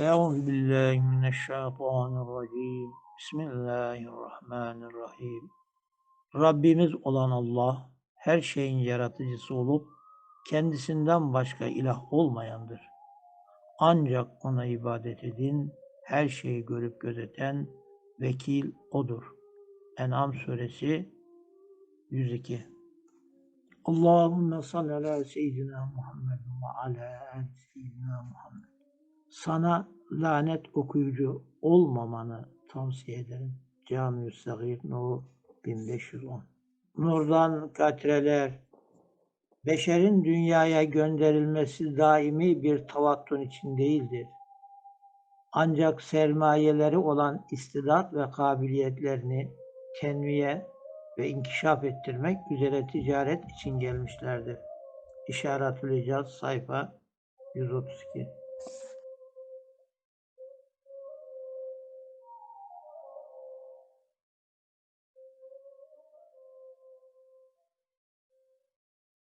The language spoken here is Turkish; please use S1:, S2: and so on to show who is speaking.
S1: Euzu billahi mineşşeytanirracim. Bismillahirrahmanirrahim. Rabbimiz olan Allah her şeyin yaratıcısı olup kendisinden başka ilah olmayandır. Ancak ona ibadet edin, her şeyi görüp gözeten vekil odur. En'am suresi 102 Allahümme salli ala seyyidina Muhammed ve ala seyyidina Muhammed. Sana lanet okuyucu olmamanı tavsiye ederim. Cami-i Sagir Nur 1510 Nurdan katreler, beşerin dünyaya gönderilmesi daimi bir tavattun için değildir. Ancak sermayeleri olan istidat ve kabiliyetlerini tenviye ve inkişaf ettirmek üzere ticaret için gelmişlerdir. İşaretül İcaz sayfa 132